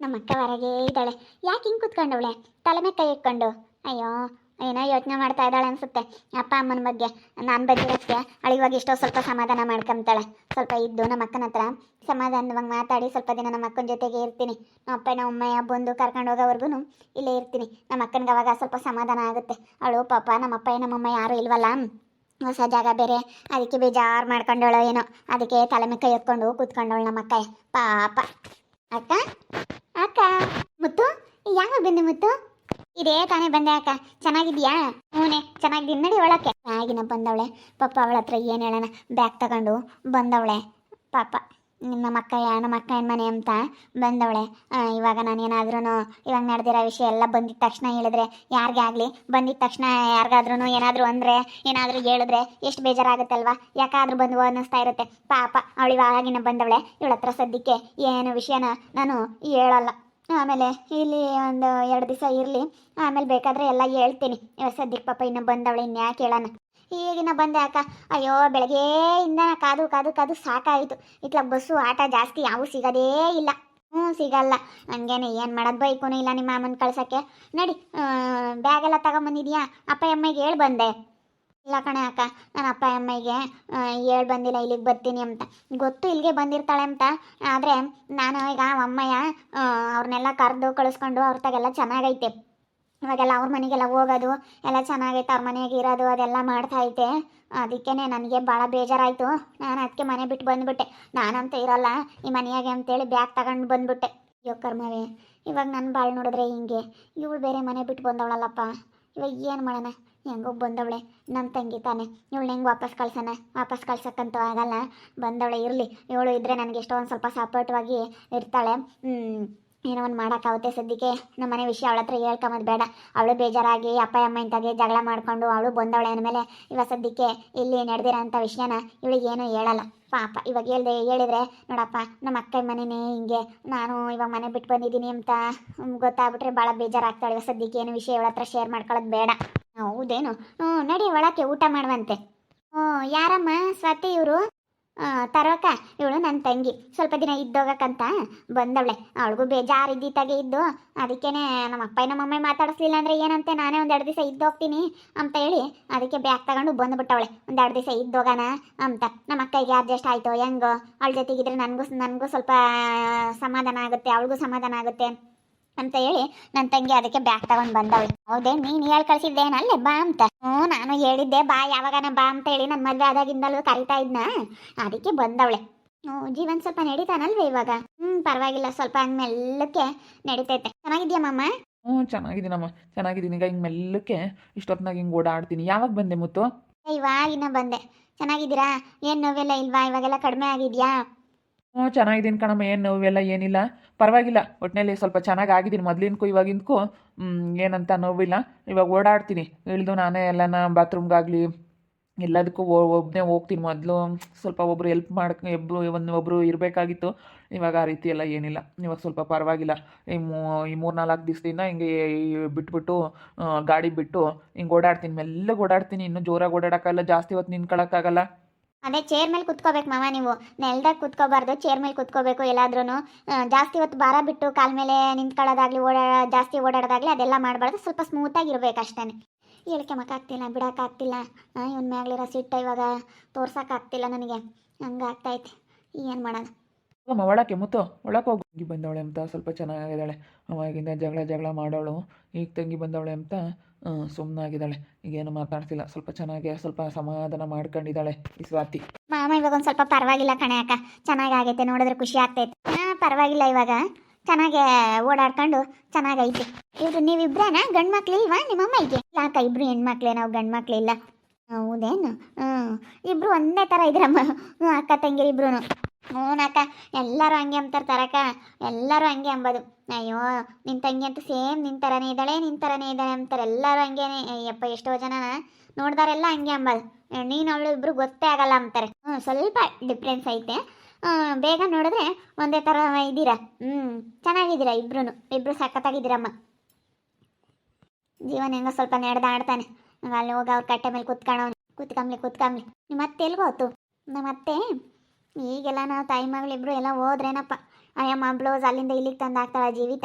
ನಮ್ಮ ಅಕ್ಕ ಹೊರಗೆ ಇದ್ದಾಳೆ. ಯಾಕೆ ಹಿಂಗೆ ಕುತ್ಕೊಂಡವಳೆ? ತಲೆ ಮೇಲೆ ಕೈ ಇಟ್ಕೊಂಡು. ಅಯ್ಯೋ, ಏನೋ ಯೋಚನೆ ಮಾಡ್ತಾ ಇದ್ದಾಳೆ ಅನ್ಸುತ್ತೆ. ಅಪ್ಪ ಅಮ್ಮನ ಬಗ್ಗೆ, ನಾನು ಬಂದಿರೋಕ್ಕೆ ಅಳಿವಾಗ ಎಷ್ಟೋ ಸ್ವಲ್ಪ ಸಮಾಧಾನ ಮಾಡ್ಕೊಂತಾಳೆ ಸ್ವಲ್ಪ ಇದ್ದು ನಮ್ಮ ಅಕ್ಕನ ಹತ್ರ ಸಮಾಧಾನವಾಗಿ ಮಾತಾಡಿ ಸ್ವಲ್ಪ ದಿನ ನಮ್ಮ ಅಕ್ಕನ ಜೊತೆಗೆ ಇರ್ತೀನಿ. ನಮ್ಮ ಅಪ್ಪ ನಮ್ಮ ಅಮ್ಮಯ್ಯ, ಬಂದು ಕರ್ಕೊಂಡು ಹೋಗೋವರೆಗೂ ಇಲ್ಲೇ ಇರ್ತೀನಿ. ನಮ್ಮ ಅಕ್ಕನಿಗೆ ಅವಾಗ ಸ್ವಲ್ಪ ಸಮಾಧಾನ ಆಗುತ್ತೆ. ಅವಳು ಪಾಪ ನಮ್ಮ ಅಪ್ಪ ನಮ್ಮಮ್ಮ ಯಾರು ಇಲ್ವಲ್ಲ? ಹೊಸ ಜಾಗ ಬೇರೆ. ಅದಕ್ಕೆ ಬೇಜಾರು ಮಾಡ್ಕೊಂಡವಳು ಏನೋ. ಅದಕ್ಕೆ ತಲೆಮೆ ಕೈ ಎತ್ಕೊಂಡು ಕೂತ್ಕೊಂಡವಳು ನಮ್ಮ ಅಕ್ಕ ಪಾಪ. ಅಕ್ಕ? ಅಕ್ಕ, ಮುತ್ತು? ಯಾವಾಗ ಬಂದೆ ಮುತ್ತು? ಇದೇ ತಾನೇ ಬಂದೆ ಅಕ್ಕ. ಚೆನ್ನಾಗಿದ್ಯಾ ಹ್ಞೂನೆ ಚೆನ್ನಾಗಿದ್ದೀನಿ. ನಡಿ ಒಳಕ್ಕೆ. ಆಗಿನ ಬಂದವಳೆ. ಪಾಪ ಅವಳ ಹತ್ರ ಏನು ಹೇಳೋಣ? ಬ್ಯಾಗ್ ತಗೊಂಡು ಬಂದವಳೆ. ಪಾಪ. ನಮ್ಮ ಅಕ್ಕ ನಮ್ಮ ಅಕ್ಕ ಮನೆ ಅಂತ ಬಂದವಳೆ. ಇವಾಗ ನಾನು ಏನಾದ್ರೂ ಇವಾಗ ನಡೆದಿರೋ ವಿಷಯ ಎಲ್ಲ ಬಂದಿದ ತಕ್ಷಣ ಹೇಳಿದ್ರೆ ಯಾರಿಗೆ ಆಗಲಿ? ಬಂದಿದ ತಕ್ಷಣ ಯಾರಿಗಾದ್ರೂ ಏನಾದರೂ ಅಂದರೆ, ಏನಾದರೂ ಹೇಳಿದ್ರೆ ಎಷ್ಟು ಬೇಜಾರಾಗುತ್ತಲ್ವಾ? ಯಾಕಾದರೂ ಬಂದು ಅನ್ನಿಸ್ತಾ ಇರುತ್ತೆ. ಪಾಪ ಅವಳು ಇವಾಗಿನ ಬಂದವಳೆ. ಇವಳ ಹತ್ರ ಸದ್ಯಕ್ಕೆ ಏನು ವಿಷಯನ ನಾನು ಹೇಳಲ್ಲ. ಆಮೇಲೆ ಇಲ್ಲಿ ಒಂದು ಎರಡು ದಿವಸ ಇರಲಿ. ಆಮೇಲೆ ಬೇಕಾದರೆ ಎಲ್ಲ ಹೇಳ್ತೀನಿ. ಇವಾಗ ಸದ್ಯಕ್ಕೆ ಪಾಪ ಇನ್ನು ಬಂದವಳೆ ಇನ್ಯಾಕೆ ಹೇಳೋಣ ಈಗಿನ ಬಂದೆ ಅಕ್ಕ. ಅಯ್ಯೋ ಬೆಳಗ್ಗೆಯಿಂದ ಕಾದು ಕಾದು ಕಾದು ಸಾಕಾಯಿತು. ಇತ್ಲಾಗ ಬಸ್ಸು ಆಟ ಜಾಸ್ತಿ ಯಾವೂ ಸಿಗೋದೇ ಇಲ್ಲ. ಹ್ಞೂ, ಸಿಗಲ್ಲ. ನನಗೇನೆ ಏನು ಮಾಡೋದು ಬೈಕೂ ಇಲ್ಲ ನಿಮ್ಮ ಅಮ್ಮನ ಕಳ್ಸೋಕ್ಕೆ. ನಡಿ ಬ್ಯಾಗ್ ಎಲ್ಲ ತಗೊಂಬಂದಿದ್ಯಾ? ಅಪ್ಪ ಅಮ್ಮಗೆ ಹೇಳಿ ಬಂದೆ. ಇಲ್ಲ ಕಣೆ ಅಕ್ಕ ನನ್ನ ಅಪ್ಪ ಅಮ್ಮಗೆ ಹೇಳಿ ಬಂದಿಲ್ಲ, ಇಲ್ಲಿಗೆ ಬರ್ತೀನಿ ಅಂತ. ಗೊತ್ತು ಇಲ್ಲಿಗೆ ಬಂದಿರ್ತಾಳೆ ಅಂತ. ಆದರೆ ನಾನು ಈಗ ಅಮ್ಮಯ್ಯ ಅವ್ರನ್ನೆಲ್ಲ ಕರೆದು ಕಳಿಸ್ಕೊಂಡು ಅವ್ರ ತಾಗೆಲ್ಲ ಚೆನ್ನಾಗೈತೆ. ಇವಾಗೆಲ್ಲ ಅವ್ರ ಮನೆಗೆಲ್ಲ ಹೋಗೋದು, ಎಲ್ಲ ಚೆನ್ನಾಗೈತೆ, ಅವ್ರ ಮನೆಗೆ ಇರೋದು, ಅದೆಲ್ಲ ಮಾಡ್ತಾ ಐತೆ ಅದಕ್ಕೇ ನನಗೆ ಭಾಳ ಬೇಜಾರಾಯಿತು. ನಾನು ಅದಕ್ಕೆ ಮನೆ ಬಿಟ್ಟು ಬಂದುಬಿಟ್ಟೆ. ನಾನಂತ ಇರೋಲ್ಲ, ಈ ಮನೆಯಾಗೆ ಅಂತೇಳಿ ಬ್ಯಾಗ್ ತಗೊಂಡು ಬಂದುಬಿಟ್ಟೆ. ಅಯ್ಯೋ ಕರ್ಮವೇ, ಇವಾಗ ನನ್ನ ಬಾಳು ನೋಡಿದ್ರೆ ಹಿಂಗೆ. ಇವಳು ಬೇರೆ ಮನೆ ಬಿಟ್ಟು ಬಂದವಳಲ್ಲಪ್ಪ. ಇವಾಗ ಏನು ಮಾಡೋಣ? ಹೆಂಗೋ ಬಂದವಳೆ ನನ್ನ ತಂಗಿ ತಾನೆ. ಇವಳು ಹೆಂಗೆ ವಾಪಸ್ ಕಳ್ಸೋಣ? ವಾಪಸ್ ಕಳ್ಸೋಕ್ಕಂತೂ ಆಗಲ್ಲ. ಬಂದವಳೆ ಇರಲಿ. ಇವಳು ಇದ್ದರೆ ನನಗೆ ಎಷ್ಟೋ ಒಂದು ಸ್ವಲ್ಪ ಸಪೋರ್ಟಿವಾಗಿ ಇರ್ತಾಳೆ. ಏನೋ ಒಂದು ಮಾಡೋಕ್ಕಾಗುತ್ತೆ ಸದ್ಯಕ್ಕೆ. ನಮ್ಮ ಮನೆ ವಿಷಯ ಅವಳ ಹತ್ರ ಹೇಳ್ಕೊಂಬದು ಬೇಡ. ಅವಳು ಬೇಜಾರಾಗಿ ಅಪ್ಪ ಅಮ್ಮ ಇಂತಾಗೆ ಜಗಳ ಮಾಡಿಕೊಂಡು ಅವಳು ಬಂದವಳೆ ಅಂದಮೇಲೆ ಇವಾಗ ಸದ್ಯಕ್ಕೆ ಇಲ್ಲಿ ನಡೆದಿರೋಂಥ ವಿಷಯನ ಇವಳಿಗೆ ಏನೂ ಹೇಳಲ್ಲ. ಪಾಪ, ಇವಾಗ ಹೇಳಿದೆ, ಹೇಳಿದ್ರೆ ನೋಡಪ್ಪ ನಮ್ಮ ಅಕ್ಕ ಮನೆನೇ ಹಿಂಗೆ. ನಾನು ಇವಾಗ ಮನೆ ಬಿಟ್ಟು ಬಂದಿದ್ದೀನಿ ಅಂತ ಗೊತ್ತಾಗ್ಬಿಟ್ರೆ ಭಾಳ ಬೇಜಾರಾಗ್ತಾಳೆ ಇವಾಗ ಸದ್ಯಕ್ಕೆ. ಏನು ವಿಷಯ ಇವಳ ಹತ್ರ ಶೇರ್ ಮಾಡ್ಕೊಳ್ಳೋದು ಬೇಡ. ಹೌದೇನು? ಹ್ಞೂ ನಡಿ ಒಳಕ್ಕೆ ಊಟ ಮಾಡುವಂತೆ. ಹ್ಞೂ ಯಾರಮ್ಮ? ಸ್ವಾತಿ ಇವರು? ತರೋಕ? ಇವಳು ನನ್ನ ತಂಗಿ. ಸ್ವಲ್ಪ ದಿನ ಇದ್ದೋಗಕ್ಕಂತ ಬಂದವಳೆ. ಅವಳಿಗೂ ಬೇಜಾರು ಇದ್ದಿತ್ತಾಗೆ ಇದ್ದು. ಅದಕ್ಕೇನೆ ನಮ್ಮ ಅಪ್ಪ ನಮ್ಮಮ್ಮ ಮಾತಾಡಿಸ್ಲಿಲ್ಲ ಅಂದರೆ ಏನಂತೆ? ನಾನೇ ಒಂದು ಎರಡು ದಿವಸ ಇದ್ದೋಗ್ತೀನಿ ಅಂತ ಹೇಳಿ ಅದಕ್ಕೆ ಬ್ಯಾಗ್ ತಗೊಂಡು ಬಂದುಬಿಟ್ಟವಳೆ. ಒಂದು ಎರಡು ದಿವಸ ಇದ್ದೋಗೋಣ ಅಂತ. ನಮ್ಮ ಅಕ್ಕಗೆ ಅಡ್ಜಸ್ಟ್ ಆಯಿತು. ಹೆಂಗೋ? ಅವಳ ಜೊತೆಗಿದ್ರೆ ನನಗೂ ನನಗೂ ಸ್ವಲ್ಪ ಸಮಾಧಾನ ಆಗುತ್ತೆ, ಅವಳಿಗೂ ಸಮಾಧಾನ ಆಗುತ್ತೆ. ಅಂತ ಹೇಳಿ ನನ್ನ ತಂಗಿ ಅದಕ್ಕೆ ಬ್ಯಾಗ್ ತಗೊಂಡ್ ಬಂದವಳು. ಹೌದೇ ನೀನು ಹೇಳಿ ಕಳ್ಸಿದ್ದೇನಲ್ಲೇ ಬಾ ಅಂತ. ಹ್ಞೂ ನಾನು ಹೇಳಿದ್ದೆ ಬಾ ಯಾವಾಗನ ಬಾ ಅಂತ ಹೇಳಿ ನನ್ನ ಮದುವೆ ಆದಾಗಿಂದಲೂ ಕರಿತಾ ಇದ್ನ. ಅದಕ್ಕೆ ಬಂದವಳೆ. ಹ್ಞೂ ಜೀವನ್ ಸ್ವಲ್ಪ ನಡೀತಾನಲ್ವೇ ಇವಾಗ? ಹ್ಮ್ ಪರವಾಗಿಲ್ಲ ಸ್ವಲ್ಪ ಹಂಗೆ ಮೆಲ್ಲಕ್ಕೆ ನಡೀತೈತೆ. ಚೆನ್ನಾಗಿದ್ಯಾ ಮಮ್ಮ ಹ್ಞೂ ಚೆನ್ನಾಗಿದ್ದೀನಮ್ಮ ಚೆನ್ನಾಗಿದ್ದೀನಿ. ಈಗ ಹಿಂಗೆ ಮೆಲ್ಲಕ್ಕೆ ಇಷ್ಟೊತ್ತಿನಾಗ ಹಿಂಗ್ ಓಡಾಡ್ತೀನಿ. ಯಾವಾಗ ಬಂದೆ ಮುತ್ತು? ಇವಾಗಿನ ಬಂದೆ. ಚೆನ್ನಾಗಿದ್ದೀರಾ? ಏನು ನೋವೆಲ್ಲ ಇಲ್ವಾ? ಇವಾಗೆಲ್ಲ ಕಡಿಮೆ ಆಗಿದ್ಯಾ? ಹ್ಞೂ, ಚೆನ್ನಾಗಿದ್ದೀನಿ ಕಣಮ್ಮ, ಏನು ನೋವೆಲ್ಲ, ಏನಿಲ್ಲ. ಪರವಾಗಿಲ್ಲ ಒಟ್ಟಿನಲ್ಲಿ ಸ್ವಲ್ಪ ಚೆನ್ನಾಗಿ ಆಗಿದ್ದೀನಿ ಮೊದಲಿನಕ್ಕೂ ಇವಾಗಿಂದಕ್ಕೂ ಏನಂತ ನೋವಿಲ್ಲ. ಇವಾಗ ಓಡಾಡ್ತೀನಿ. ಇಳಿದು ನಾನೇ ಎಲ್ಲನ ಬಾತ್ರೂಮ್ಗಾಗಲಿ, ಎಲ್ಲದಕ್ಕೂ ಒಬ್ಬನೇ ಹೋಗ್ತೀನಿ. ಮೊದಲು ಸ್ವಲ್ಪ ಒಬ್ಬರು ಹೆಲ್ಪ್ ಮಾಡ್, ಒಬ್ರು, ಒಂದು ಒಬ್ಬರು ಇರಬೇಕಾಗಿತ್ತು. ಇವಾಗ ಆ ರೀತಿ ಎಲ್ಲ ಏನಿಲ್ಲ. ಇವಾಗ ಸ್ವಲ್ಪ ಪರವಾಗಿಲ್ಲ. ಈ ಮೂ, ಈ ಮೂರು ನಾಲ್ಕು ದಿವಸದಿಂದ ಹಿಂಗೆ ಬಿಟ್ಬಿಟ್ಟು ಗಾಡಿ ಬಿಟ್ಟು ಹಿಂಗೆ ಓಡಾಡ್ತೀನಿ. ಮೆಲ್ಲಗೆ ಓಡಾಡ್ತೀನಿ. ಇನ್ನೂ ಜೋರಾಗಿ ಓಡಾಡೋಕ್ಕಾಗಲ್ಲ. ಜಾಸ್ತಿ ಹೊತ್ತು ನಿಂತ್ಕೊಳ್ಳೋಕ್ಕಾಗಲ್ಲ ಅದೇ ಚೇರ್ ಮೇಲೆ ಕುತ್ಕೋಬೇಕು ಮಾವ ನೀವು. ನೆಲದಾಗ ಕುತ್ಕೋಬಾರ್ದು ಚೇರ್ ಮೇಲೆ ಕುತ್ಕೋಬೇಕು ಎಲ್ಲಾದ್ರೂ ಜಾಸ್ತಿ ಹೊತ್ತು ಭಾರ ಬಿಟ್ಟು ಕಾಲ ಮೇಲೆ ನಿಂತ್ಕೊಳ್ಳೋದಾಗ್ಲಿ ಓಡಾ ಜಾಸ್ತಿ ಓಡಾಡೋದಾಗ್ಲಿ ಅದೆಲ್ಲ ಮಾಡಬಾರ್ದು. ಸ್ವಲ್ಪ ಸ್ಮೂತಾಗಿರ್ಬೇಕು ಅಷ್ಟೇ ಮಕ್ಕಾಗ್ತಿಲ್ಲ ಬಿಡೋಕ್ಕಾಗ್ತಿಲ್ಲ ಇವನ್ ಮ್ಯಾಗ್ಲಿರೋ ಸಿಟ್ಟ ಇವಾಗ ತೋರ್ಸೋಕ್ಕಾಗ್ತಿಲ್ಲ ನನಗೆ. ಹಂಗಾಗ್ತೈತೆ ಏನು ಮಾಡೋದು? ಅಮ್ಮ, ಒಳಕ್ಕೆ ಮುತ್ತು. ಒಳಕ್ಕೆ ಹೋಗಿ. ಬಂದವಳೆ ಅಂತ ಸ್ವಲ್ಪ ಚೆನ್ನಾಗಿದ್ದಾಳೆ. ಅವಾಗಿಂದ ಜಗಳ ಜಗಳ ಮಾಡೋಳು. ಈಗ ತಂಗಿ ಬಂದವಳೆ ಅಂತ ಸುಮ್ಮನಾಗಿದ್ದಾಳೆ ಈಗೇನು ಮಾತಾಡ್ತಿಲ್ಲ. ಸ್ವಲ್ಪ ಚೆನ್ನಾಗಿ ಸ್ವಲ್ಪ ಸಮಾಧಾನ ಮಾಡ್ಕೊಂಡಿದ್ದಾಳೆ ಈ ಸ್ವಾತಿ. ಮಾಮ, ಇವಾಗ ಒಂದು ಸ್ವಲ್ಪ ಪರವಾಗಿಲ್ಲ ಕಣೆ ಅಕ್ಕ. ಚೆನ್ನಾಗಾಗೈತೆ ನೋಡಿದ್ರೆ ಖುಷಿ ಆಗ್ತೈತೆ. ಹಾಂ, ಪರವಾಗಿಲ್ಲ ಇವಾಗ. ಚೆನ್ನಾಗೆ ಓಡಾಡ್ಕೊಂಡು ಚೆನ್ನಾಗೈತೆ. ಇವ್ರು ನೀವಿಬ್ರೇನ? ಗಂಡು ಮಕ್ಳಿಲ್ವಾ ನಿಮ್ಮಮ್ಮಗೆ ಯಾಕ ಇಬ್ರು ಹೆಣ್ಮಕ್ಳೇ, ನಾವು ಗಂಡು ಮಕ್ಳಿಲ್ಲ ಹೌದೇನು? ಹ್ಞೂ ಇಬ್ರು ಒಂದೇ ಥರ ಇದ್ರಮ್ಮ. ಅಕ್ಕ, ತಂಗಿ ಇಬ್ರು ಹ್ಞೂ ಅಕ್ಕ ಎಲ್ಲರೂ ಹಂಗೆ ಅಂತಾರೆ ತರಕ ಎಲ್ಲರೂ ಹಂಗೆ ಅಂಬೋದು. ಅಯ್ಯೋ ನಿನ್ನ ತಂಗಿ ಅಂತ ಸೇಮ್ ನಿನ್ನ ಥರನೇ ಇದ್ದಾಳೆ ನಿನ್ನ ಥರನೇ ಇದ್ದಾಳೆ ಅಂತಾರೆ. ಎಲ್ಲರೂ ಹಂಗೇನೆ, ಅಯ್ಯಪ್ಪ, ಎಷ್ಟೋ ಜನ ನೋಡ್ದಾರೆಲ್ಲ ಹಂಗೆ ಅಂಬೋದು. ನೀನು ಅವಳು ಇಬ್ರು ಗೊತ್ತೇ ಆಗಲ್ಲ ಅಂತಾರೆ. ಹ್ಞೂ ಸ್ವಲ್ಪ ಡಿಫ್ರೆನ್ಸ್ ಐತೆ. ಬೇಗ ನೋಡಿದ್ರೆ ಒಂದೇ ಥರ ಇದ್ದೀರಾ? ಹ್ಞೂ ಚೆನ್ನಾಗಿದ್ದೀರಾ ಇಬ್ರು ಇಬ್ರು ಸಖತ್ತಾಗಿದ್ದೀರಮ್ಮ. ಜೀವನ ಹೆಂಗೋ ಸ್ವಲ್ಪ ನಡೆದಾಡ್ತಾನೆ. ಅಲ್ಲಿ ಹೋಗಿ ಅವ್ರ ಕಟ್ಟೆ ಮೇಲೆ ಕುತ್ಕೊಳ್ಳೋನು ಕುತ್ಕಂಬ್ಲಿ ಕುತ್ಕಂಬ್ಲಿ. ನಿಮ್ಮ ಅತ್ತೆ ಎಲ್ಗೋತು ನಮ್ಮ ಅತ್ತೆ ಈಗೆಲ್ಲ ನಾವು ತಾಯಿ ಮಗಳಿಬ್ರು ಎಲ್ಲ ಹೋದ್ರೇನಪ್ಪ? ಅಯ್ಯಮ್ಮ ಬ್ಲೌಸ್ ಅಲ್ಲಿಂದ ಇಲ್ಲಿಗೆ ತಂದು ಹಾಕ್ತಾಳೆ ಜೀವಿತ.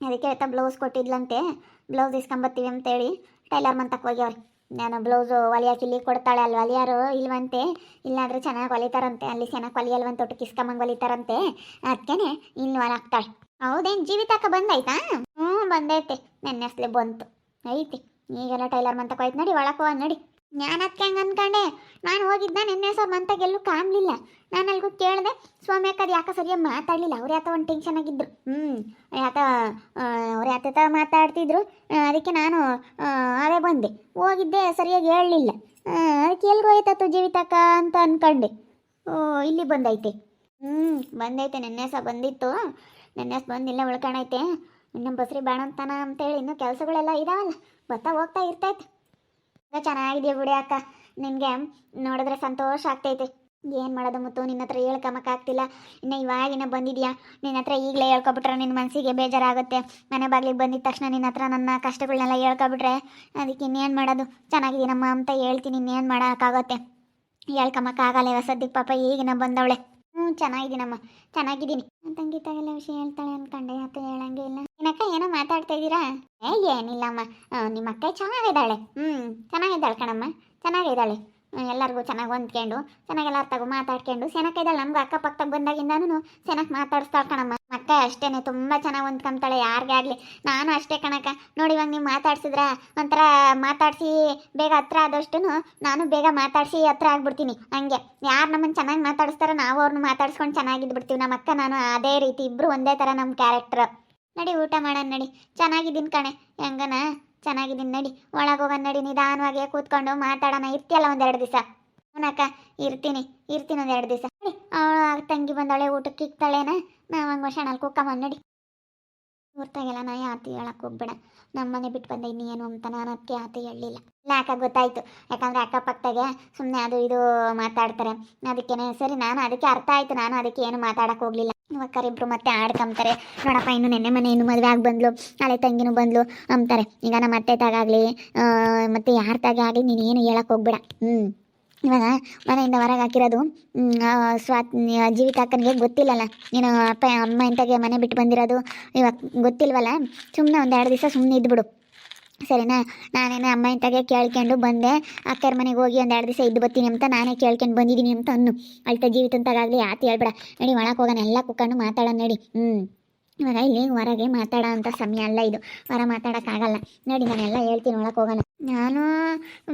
ಅದಕ್ಕೆ ಆಯ್ತಾ ಬ್ಲೌಸ್ ಕೊಟ್ಟಿದ್ಲಂತೆ. ಬ್ಲೌಸ್ ಇಸ್ಕೊಂಬತ್ತೀವಿ ಅಂತೇಳಿ ಟೈಲರ್ ಮಂತಕ್ಕೆ ಹೋಗ್ಯವ್ರಿ. ನಾನು ಬ್ಲೌಸು ಹೊಲಿಯೋಕೆ ಇಲ್ಲಿ ಕೊಡ್ತಾಳೆ ಅಲ್ಲಿ ಹೊಲಿಯಾರು ಇಲ್ವಂತೆ? ಇಲ್ಲಾಂದ್ರೆ ಚೆನ್ನಾಗಿ ಹೊಲಿತಾರಂತೆ ಅಲ್ಲಿ ಚೆನ್ನಾಗಿ ಹೊಲಿಯಲ್ವಂತ ಒಟ್ಟು ಇಸ್ಕೊಂಬಂಗೆ ಹೊಲಿತಾರಂತೆ ಅದಕ್ಕೇನೆ ಇಲ್ಲಿ ಹಾಕ್ತಾಳೆ. ಹೌದೇನು ಜೀವಿತಾಕ ಬಂದಾಯ್ತಾ? ಹ್ಞೂ ಬಂದೈತೆ. ನೆನ್ನೆಸ್ಲೆ ಬಂತು. ಐತಿ. ಈಗೆಲ್ಲ ಟೈಲರ್ ಮಂತಕ್ಕೆ ಹೋಯ್ತು. ನೋಡಿ, ಒಳಕ್ಕೆ ನಡಿ. ನಾನು ಅದಕ್ಕೆ ಹಂಗೆ ಅನ್ಕೊಂಡೆ? ನಾನು ಹೋಗಿದ್ದ ನಿನ್ನೆ ಸರ್ ಮಂತಾಗೆಲ್ಲೂ ಕಾಣಲಿಲ್ಲ. ನಾನು ಅಲ್ಗೂ ಕೇಳಿದೆ, ಸ್ವಾಮಿ ಅಕ್ಕ, ಅದು ಯಾಕೆ ಸರಿಯಾಗಿ ಮಾತಾಡಲಿಲ್ಲ? ಅವ್ರು ಯಾತ ಒಂದು ಟೆನ್ಷನ್ ಆಗಿದ್ರು. ಹ್ಞೂ ಯಾತ ಅವ್ರು ಯಾತ ಮಾತಾಡ್ತಿದ್ರು. ಅದಕ್ಕೆ ನಾನು ಅದೇ ಬಂದೆ. ಹೋಗಿದ್ದೆ, ಸರಿಯಾಗಿ ಹೇಳಲಿಲ್ಲ. ಅದಕ್ಕೆ ಎಲ್ಗೂ ಹೋಯ್ತತ್ತು ಜೀವಿತಕ್ಕ ಅಂತ ಅನ್ಕೊಂಡೆ. ಓ, ಇಲ್ಲಿ ಬಂದೈತೆ. ಹ್ಞೂ ಬಂದೈತೆ. ನೆನ್ನೆ ಸಹ ಬಂದಿತ್ತು. ನೆನ್ನೆ ಸ ಬಂದಿಲ್ಲ ಉಳ್ಕೊಂಡೈತೆ ಇನ್ನೊಂದು ಬಸ್ರಿ ಬೇಡ ಅಂತಾನ ಅಂತೇಳಿ ಇನ್ನೂ ಕೆಲಸಗಳೆಲ್ಲ ಇದಾವಲ್ಲ, ಬರ್ತಾ ಹೋಗ್ತಾ ಇರ್ತೈತೆ ಚೆನ್ನಾಗಿದೆಯಾ ಬಿಡಿ ಅಕ್ಕ. ನಿನಗೆ ನೋಡಿದ್ರೆ ಸಂತೋಷ ಆಗ್ತೈತೆ. ಏನು ಮಾಡೋದು ಮುತ್ತು? ನಿನ್ನ ಹತ್ರ ಹೇಳ್ಕೊಂಬಕ್ಕಾಗ್ತಿಲ್ಲ ಇನ್ನು ಇವಾಗಿನ ಬಂದಿದ್ಯಾ? ನಿನ್ನ ಹತ್ರ ಈಗಲೇ ಹೇಳ್ಕೊಬಿಟ್ರೆ ನಿನ್ನ ಮನಸ್ಸಿಗೆ ಬೇಜಾರಾಗುತ್ತೆ. ಮನೆ ಬಾಗಿಲಿಗೆ ಬಂದಿದ ತಕ್ಷಣ ನಿನ್ನ ಹತ್ರ ನನ್ನ ಕಷ್ಟಗಳನ್ನೆಲ್ಲ ಹೇಳ್ಕೊಬಿಟ್ರೆ ಅದಕ್ಕೆ ಇನ್ನೇನು ಮಾಡೋದು? ಚೆನ್ನಾಗಿದ್ದೀನಮ್ಮ ಅಂತ ಹೇಳ್ತೀನಿ, ಇನ್ನೇನು ಮಾಡೋಕ್ಕಾಗತ್ತೆ. ಹೇಳ್ಕೊಂಬಕ್ಕಾಗಲ್ಲ ಸದ್ಯಕ್ಕೆ ಪಾಪ, ಈಗಿನ ಬಂದವಳೆ. ಹ್ಞೂ ಚೆನ್ನಾಗಿದ್ದೀನಮ್ಮ. ಚೆನ್ನಾಗಿದ್ದೀನಿ. ತಂಗಿ ತಗೆಲ್ಲ ವಿಷಯ ಹೇಳ್ತಾಳೆ ಅನ್ಕೊಂಡೆ ಅತ್ತೆ ಹೇಳಂಗೆ ಇಲ್ಲ? ಏನಕ್ಕ ಏನೋ ಮಾತಾಡ್ತಾ ಇದ್ದೀರಾ ಏ, ಏನಿಲ್ಲಮ್ಮ. ನಿಮ್ಮ ಅಕ್ಕ ಚೆನ್ನಾಗಿದ್ದಾಳೆ. ಹ್ಞೂ ಚೆನ್ನಾಗಿದ್ದಾಳೆ ಕಣಮ್ಮ. ಚೆನ್ನಾಗಿದ್ದಾಳೆ. ಎಲ್ಲರಿಗೂ ಚೆನ್ನಾಗಿ ಹೊಂದ್ಕೊಂಡು, ಚೆನ್ನಾಗಿ ಎಲ್ಲರ ತಗೋ ಮಾತಾಡ್ಕೊಂಡು ಇದ್ದಾಳೆ ನಮ್ಗೆ ಅಕ್ಕಪಕ್ಕ ಬಂದಾಗಿಂದಾನು ಚೆನ್ನಾಗಿ ಮಾತಾಡಿಸ್ತಾಳೆ ಕಣಮ್ಮ. ಅಕ್ಕ ಅಷ್ಟೇನೆ, ತುಂಬ ಚೆನ್ನಾಗಿ ಹೊಂದ್ಕೊಂತಾಳೆ, ಯಾರಿಗೇ ಆಗಲಿ. ನಾನು ಅಷ್ಟೇ ಕಣಕ್ಕ. ನೋಡಿ ಇವಾಗ ನೀವು ಮಾತಾಡ್ಸಿದ್ರ? ಒಂಥರ ಮಾತಾಡಿಸಿ, ಬೇಗ ಹತ್ರ ಆದಷ್ಟು ನಾನು ಬೇಗ ಮಾತಾಡಿಸಿ ಹತ್ರ ಆಗ್ಬಿಡ್ತೀನಿ. ಹಂಗೆ. ಯಾರು ನಮ್ಮನ್ನು ಚೆನ್ನಾಗಿ ಮಾತಾಡಿಸ್ತಾರೋ ನಾವು ಅವ್ರನ್ನ ಮಾತಾಡ್ಸ್ಕೊಂಡು ಚೆನ್ನಾಗಿದ್ಬಿಡ್ತೀವಿ ನಮ್ಮ ಅಕ್ಕ, ನಾನು ಅದೇ ರೀತಿ ಇಬ್ಬರು ಒಂದೇ ಥರ ನಮ್ಮ ಕ್ಯಾರೆಕ್ಟರ್ ನಡಿ ಊಟ ಮಾಡೋಣ ನಡಿ. ಚೆನ್ನಾಗಿದ್ದೀನಿ ಕಣೆ. ಹೆಂಗನ? ಚೆನ್ನಾಗಿದ್ದೀನಿ ನಡಿ, ಒಳಗೆ ಹೋಗೋಣ ನಡಿ ನಿಧಾನವಾಗಿ ಕೂತ್ಕೊಂಡು ಮಾತಾಡೋಣ. ಇರ್ತೀಯಲ್ಲ ಒಂದೆರಡು ದಿವಸ? ಅವನಕ್ಕ ಇರ್ತೀನಿ ಇರ್ತೀನಿ ಒಂದೆರಡು ದಿವಸ. ಆಗ ತಂಗಿ ಬಂದವಳೆ, ಊಟಕ್ಕೆ ಇಕ್ತಾಳೇನ ನಾವು ಹಂಗೆ ಶಣಲ್ ಕುಕ್ಕಮ್ಮ ನಡಿ. ಗೊತ್ತಾಗಿಲ್ಲ ನಾ ಯಾತಿ ಹೇಳಕ್ಕೆ ಹೋಗ್ಬೇಡ. ನಮ್ಮ ಮನೆ ಬಿಟ್ಟು ಬಂದೆ ಇನ್ನೇನು ಅಂತ ನಾನು ಅದಕ್ಕೆ ಯಾತಿ ಹೇಳಲಿಲ್ಲ. ಇಲ್ಲ ಅಕ್ಕ, ಗೊತ್ತಾಯ್ತು. ಯಾಕಂದ್ರೆ ಅಕ್ಕಪಕ್ಕದಾಗೆ ಸುಮ್ಮನೆ ಅದು ಇದು ಮಾತಾಡ್ತಾರೆ. ಅದಕ್ಕೇನೆ ಸರಿ, ನಾನು ಅದಕ್ಕೆ ಅರ್ಥ ಆಯ್ತು. ನಾನು ಅದಕ್ಕೆ ಏನು ಮಾತಾಡಕ್ಕೆ ಹೋಗ್ಲಿಲ್ಲ. ಇಬ್ರು ಮತ್ತೆ ಆಡ್ಕೊಂತಾರೆ ನೋಡಪ್ಪ, ಇನ್ನು ನೆನ್ನೆ ಮನೆ ಇನ್ನು ಮದುವೆ ಆಗಿ ಬಂದ್ಲು. ಹಳೆ ತಂಗಿನೂ ಬಂದ್ಲು ಅಂತಾರೆ ಈಗ ನಮ್ಮ ಅತ್ತೆ ತಾಗಾಗಲಿ ಮತ್ತೆ ಯಾರ ತಾಗ ಆಗಲಿ ನೀನು ಏನು ಹೇಳಕ್ಕೆ ಹೋಗ್ಬೇಡ. ಹ್ಞೂ ಇವಾಗ ಮನೆಯಿಂದ ಹೊರಗೆ ಹಾಕಿರೋದು ಸ್ವಾತ್ ಜೀವಿತ ಅಕ್ಕನಿಗೆ ಗೊತ್ತಿಲ್ಲಲ್ಲ. ನೀನು ಅಪ್ಪ, ಅಮ್ಮ ಇಂತಾಗೆ ಮನೆ ಬಿಟ್ಟು ಬಂದಿರೋದು ಇವಾಗ ಗೊತ್ತಿಲ್ವಲ್ಲ? ಸುಮ್ಮನೆ ಒಂದು ಎರಡು ದಿವಸ ಸುಮ್ಮನೆ ಇದ್ಬಿಡು. ಸರಿನಾ? ನಾನೇನು ಅಮ್ಮ ಇಂತಾಗೆ ಕೇಳ್ಕೊಂಡು ಬಂದೆ. ಅಕ್ಕರ ಮನೆಗೆ ಹೋಗಿ ಒಂದು ಎರಡು ದಿವಸ ಇದ್ದು ಬರ್ತೀನಿ ಅಂತ ನಾನೇ ಕೇಳ್ಕೊಂಡು ಬಂದಿದ್ದೀನಿ ಅಂತ ಅನ್ನು. ಅಳ್ತ ಜೀವಿತ ಅಂತಾಗಲಿ ಆತು ಹೇಳ್ಬೇಡ. ನಡಿ ಒಳಗೆ ಹೋಗೋಣ, ಎಲ್ಲ ಕುಕ್ಕಂಡು ಮಾತಾಡೋ ನಡಿ. ಹ್ಞೂ ಇವಾಗ ಇಲ್ಲಿ ಹೊರಗೆ ಮಾತಾಡೋ ಅಂಥ ಸಮಯ ಅಲ್ಲ ಇದು. ಹೊರ ಮಾತಾಡೋಕ್ಕಾಗಲ್ಲ ನೋಡಿ, ನಾನೆಲ್ಲ ಹೇಳ್ತೀನಿ ಒಳಗೆ ಹೋಗೋಣ. ನಾನು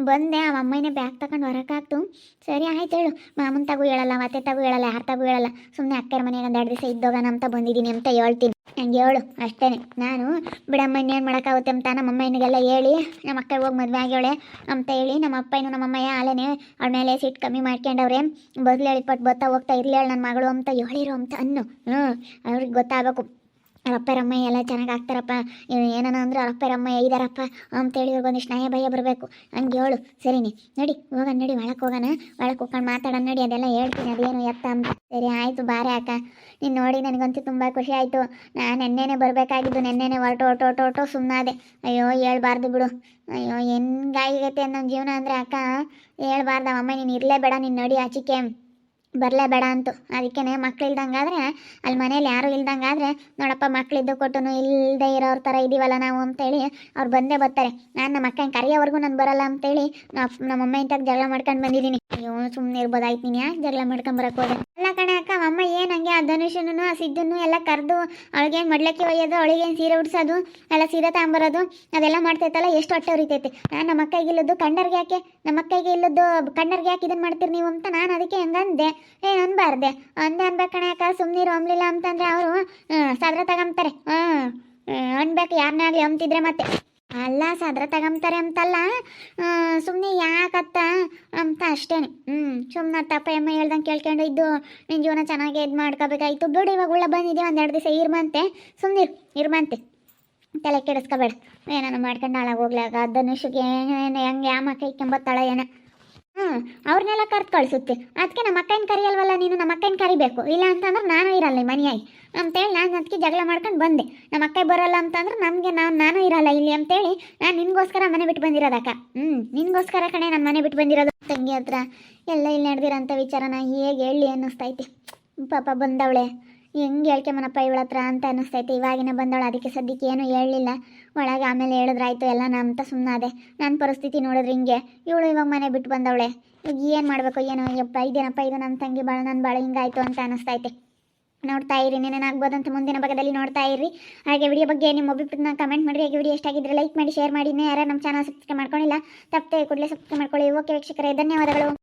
ಬಂದೆ ಆ ಅಮ್ಮನೇ ಬ್ಯಾಗ್ ತಗೊಂಡು ಹೊರಕಾಕ್ತು ಸರಿ, ಆಯ್ತು ಹೇಳು. ಮಾಮನ ತಗು ಹೇಳಲ್ಲ, ಮತ್ತೆ ತಗೂ ಹೇಳಲ್ಲ, ಯಾರ ತಗು ಹೇಳಲ್ಲ. ಸುಮ್ಮನೆ ಅಕ್ಕರ ಮನೆಗೆ ಒಂದು ಎರಡು ದಿವಸ ಇದ್ದೋಗೋಣ ಅಂತ ಬಂದಿದ್ದೀನಿ ಅಂತ ಹೇಳ್ತೀನಿ. ಹಂಗೆ ಹೇಳು ಅಷ್ಟೇ ನಾನು, ಬಿಡಮ್ಮ, ಇನ್ನೇನು ಮಾಡೋಕ್ಕಾಗುತ್ತೆ? ಅಂತ ನಮ್ಮ ಅಮ್ಮನಿಗೆಲ್ಲ ಹೇಳಿ, ನಮ್ಮ ಅಕ್ಕ ಹೋಗಿ ಮದುವೆ ಆಗ್ಯವಳೆ ಅಂತ ಹೇಳಿ, ನಮ್ಮ ಅಪ್ಪನೂ ನಮ್ಮ ಅಮ್ಮಯ್ಯ ಆಲೇನೆ ಅವಳ ಮೇಲೆ ಸೀಟ್ ಕಮ್ಮಿ ಮಾಡ್ಕೊಂಡವ್ರೆ. ಬದಲು ಹೇಳಿಪಟ್ಟು ಬರ್ತಾ ಹೋಗ್ತಾ ಇರಲಿ ಹೇಳಿ ನನ್ನ ಮಗಳು ಅಂತ ಹೇಳಿರೋ ಅಂತ ಅನ್ನು. ಹ್ಞೂ ಅವ್ರಿಗೆ ಗೊತ್ತಾಗಬೇಕು. ಅಪ್ಪರಮ್ಮ ಎಲ್ಲ ಚೆನ್ನಾಗಿ ಆಗ್ತಾರಪ್ಪ. ಏನನ ಅಂದ್ರೆ ಅಪ್ಪರಮ್ಮ ಇದಾರಪ್ಪ ಅಂತೇಳಿ ಒಂದಿಷ್ಟು ಸ್ನೇಹ ಭಯ ಬರಬೇಕು. ಹಂಗೆ ಹೇಳು, ಸರಿನಿ. ನಡಿ, ಹೋಗೋಣ, ನಡಿ ಒಳಕ್ಕೆ ಹೋಗೋಣ. ಒಳಕ್ಕೆ ಹೋಗ್ಕೊಂಡು ಮಾತಾಡೋಣ, ನಡಿ, ಅದೆಲ್ಲ ಹೇಳ್ತೀನಿ, ಅದೇನು ಎತ್ತ ಅಂತ. ಸರಿ, ಆಯಿತು, ಬಾರೆ ಅಕ್ಕ. ನೀನು ನೋಡಿ, ನನಗಂತೂ ತುಂಬ ಖುಷಿ ಆಯಿತು. ನಾನು ನೆನ್ನೆನೇ ಬರಬೇಕಾಗಿದ್ದು, ನೆನ್ನೆನೇ ಹೊರಟು ಹೊರಟು ಹೊರಟು ಹೊರಟು ಸುಮ್ಮನಾದೆ ಅಯ್ಯೋ, ಹೇಳ್ಬಾರ್ದು ಬಿಡು. ಅಯ್ಯೋ, ಹೆಂಗಾಗೈತೆ ನನ್ನ ಜೀವನ ಅಂದರೆ ಅಕ್ಕ. ಹೇಳ್ಬಾರ್ದು ಅಮ್ಮ ನೀನು ಇರಲೇಬೇಡ, ನೀನು ನಡಿ ಆಚಿಕೆ ಬರಲೇಬೇಡ ಅಂತು. ಅದಕ್ಕೇನೆ ಮಕ್ಳು ಇಲ್ದಂಗಾದ್ರೆ, ಅಲ್ಲಿ ಮನೇಲಿ ಯಾರು ಇಲ್ದಂಗಾದ್ರೆ, ನೋಡಪ್ಪ ಮಕ್ಳಿದ್ದು ಕೊಟ್ಟು ಇಲ್ಲದೆ ಇರೋರ ಥರ ಇದೀವಲ್ಲ ನಾವು ಅಂತೇಳಿ ಅವ್ರು ಬಂದೇ ಬರ್ತಾರೆ. ನಾನು ನಮ್ಮ ಅಕ್ಕನ ಕರೆಯೋವರೆಗೂ ನಾನು ಬರಲ್ಲ ಅಂತೇಳಿ ನಮ್ಮ ಅಮ್ಮ ಇಂತಾಗ ಜಗಳ ಮಾಡ್ಕೊಂಡು ಬಂದಿದ್ದೀನಿ. ಅಯ್ಯೋ ಸುಮ್ಮನೆ ಇರ್ಬೋದಾಯ್ತು ನೀನು ಯಾಕೆ ಜಗಳ ಮಾಡ್ಕೊಂಡು ಬರೋಕೆ ಹೋದೆ? ಅಲ್ಲ ಕಣೆ ಅಕ್ಕ, ಅಮ್ಮ ಏನು ಹಂಗೆ ಆ ಧನುಷನೂ, ಆ ಸಿದ್ದನ್ನು ಎಲ್ಲ ಕರೆದು ಅವಳಿಗೇನು ಮಡ್ಲಕ್ಕಿ ಒಯ್ಯೋದು ಅವಳಿಗೇನು ಸೀರೆ ಉಡ್ಸೋದು, ಎಲ್ಲ ಸೀರೆ ತಗೊಂಬರೋದು, ಅದೆಲ್ಲ ಮಾಡ್ತೈತಲ್ಲ, ಎಷ್ಟು ಹೊಟ್ಟೆ ಉರಿತೈತೆ. ನಾನು ನಮ್ಮ ಅಕ್ಕಗೆ ಇಲ್ಲದ್ದು ಕಣ್ಣರ್ಗೆ ಯಾಕೆ? ನಮ್ಮ ಅಕ್ಕಗೆ ಇಲ್ಲದ್ದು ಕಣ್ಣರ್ಗೆ ಯಾಕೆ ಇದನ್ನು ಮಾಡ್ತೀರಿ ನೀವು ಅಂತ ನಾನು ಅದಕ್ಕೆ ಹಂಗಂದೆ. ಏನು ಅನ್ಬಾರ್ದೆ. ಅಂದೆ ಅನ್ಬೇಕು ಕಣೆ ಅಕ್ಕ ಸುಮ್ಮನಿರು ಅಂಬ್ಲಿಲ್ಲ ಅಂತಂದ್ರೆ ಅವರು ಸದ್ರ ತಗೊಂತಾರೆ ಹಾಂ ಅನ್ಬೇಕು ಯಾರನ್ನಾಗಲಿ ಅಂತಿದ್ರೆ ಮತ್ತೆ. ಅಲ್ಲ, ಸದ್ರ ತಗೊಂತಾರೆ ಅಂತಲ್ಲ ಸುಮ್ಮನೆ ಯಾಕತ್ತ ಅಂತ ಅಷ್ಟೇನೆ. ಹ್ಞೂ ಸುಮ್ಮನೆ ತಪ್ಪ ಎಮ್ಮ ಹೇಳ್ದಂಗೆ ಕೇಳ್ಕೊಂಡು ಇದ್ದು ನಿನ್ನ ಜೀವನ ಚೆನ್ನಾಗಿ ಇದು ಮಾಡ್ಕೋಬೇಕಾಯ್ತು. ಬಿಡು, ಇವಾಗ ಉಳ್ಳ ಬಂದಿದೆ ಒಂದೆರಡು ದಿವಸ ಇರ್ಮಂತೆ ಸುಮ್ಮನೆ ಇರ್ಮಂತೆ ತಲೆ ಕೆಡಿಸ್ಕೋಬೇಡ. ಏನಾನ ಮಾಡ್ಕೊಂಡು ನಾಳೆ ಹೋಗ್ಲಾಗ? ಅದನ್ನು ಏನು ಹೆಂಗೆ ಯಾಮ ಮಕ್ಕ ಇಕ್ಕೊಂಬತ್ತಾಳ ಏನೋ? ಹ್ಞೂ ಅವ್ರನ್ನೆಲ್ಲ ಕರ್ದು ಕಳಿಸುತ್ತೆ. ಅದಕ್ಕೆ ನಮ್ಮ ಅಕ್ಕನ ಕರಿಯಲ್ವಲ್ಲ ನೀನು? ನಮ್ಮ ಅಕ್ಕನ ಕರಿಬೇಕು. ಇಲ್ಲ ಅಂತಂದ್ರೆ ನಾನು ಇರಲ್ಲ ಮನೆಯಾಗಿ. ಅಂತೇಳಿ ನಾನು ಅದಕ್ಕೆ ಜಗಳ ಮಾಡ್ಕೊಂಡು ಬಂದೆ. ನಮ್ಮ ಅಕ್ಕ ಬರಲ್ಲ ಅಂತಂದ್ರೆ ನಮಗೆ ನಾನು ನಾನು ಇರಲ್ಲ ಇಲ್ಲಿ ಅಂತೇಳಿ ನಾನು ನಿನಗೋಸ್ಕರ ಮನೆ ಬಿಟ್ಟು ಬಂದಿರೋದಕ್ಕ ಹ್ಞೂ ನಿನಗೋಸ್ಕರ ಕಣೆ ನಾನು ಮನೆ ಬಿಟ್ಟು ಬಂದಿರೋದು. ತಂಗಿ ಹತ್ರ ಎಲ್ಲ ಇಲ್ಲಿ ನಡೆದಿರೋಂಥ ವಿಚಾರನ ಹೇಗೆ ಹೇಳಿ ಅನ್ನಿಸ್ತೈತಿ. ಪಾಪ ಬಂದವಳೆ. ಹೆಂಗೆ ಹೇಳ್ಕೊಂಬನಪ್ಪ ಇವಳ ಹತ್ರ ಅಂತ ಅನ್ನಿಸ್ತೈತೆ. ಇವಾಗಿನ ಬಂದವಳು ಅದಕ್ಕೆ ಸದ್ಯಕ್ಕೆ ಏನು ಹೇಳಲಿಲ್ಲ. ಒಳಗೆ ಆಮೇಲೆ ಹೇಳಿದ್ರಾಯ್ತು, ಎಲ್ಲ ಅಂತ ಸುಮ್ಮನಾದೆ ನನ್ನ ಪರಿಸ್ಥಿತಿ ನೋಡಿದ್ರೆ ಹಿಂಗೆ. ಇವಳು ಇವಾಗ ಮನೆ ಬಿಟ್ಟು ಬಂದವಳೆ. ಈಗ ಏನು ಮಾಡಬೇಕು, ಏನೋ, ಯಪ್ಪ, ಇದೇನಪ್ಪ, ಇದು ನನ್ನ ತಂಗಿ ಬಾಳ ನನ್ನ ಬಾಳ, ಹಿಂಗಾಯ್ತು ಅಂತ ಅನ್ನಿಸ್ತೈತೆ ನೋಡ್ತಾ ಇರಿ ಅಂತ ಮುಂದಿನ ಭಾಗದಲ್ಲಿ ನೋಡ್ತಾ ಇರಿ. ಹಾಗೆ ವಿಡಿಯೋ ಬಗ್ಗೆ ನಿಮ್ಮ ಅಭಿಪ್ರಾಯನ ಕಮೆಂಟ್ ಮಾಡಿ. ಹಾಗೆ ವಿಡಿಯೋ ಎಷ್ಟಾಗಿದ್ರೆ ಲೈಕ್ ಮಾಡಿ ಶೇರ್ ಮಾಡಿ. ಇನ್ನೂ ಯಾರು ನಮ್ಮ ಚಾನಲ್ ಸಬ್ಸ್ಕ್ರೈಬ್ ಮಾಡ್ಕೊಂಡಿಲ್ಲ, ತಪ್ಪದೆ ಕೂಡಲೇ ಸಬ್ಸ್ಕ್ರೈಬ್ ಮಾಡ್ಕೊಳ್ಳಿ. ಓಕೆ ವೀಕ್ಷಕರೇ, ಧನ್ಯವಾದಗಳು.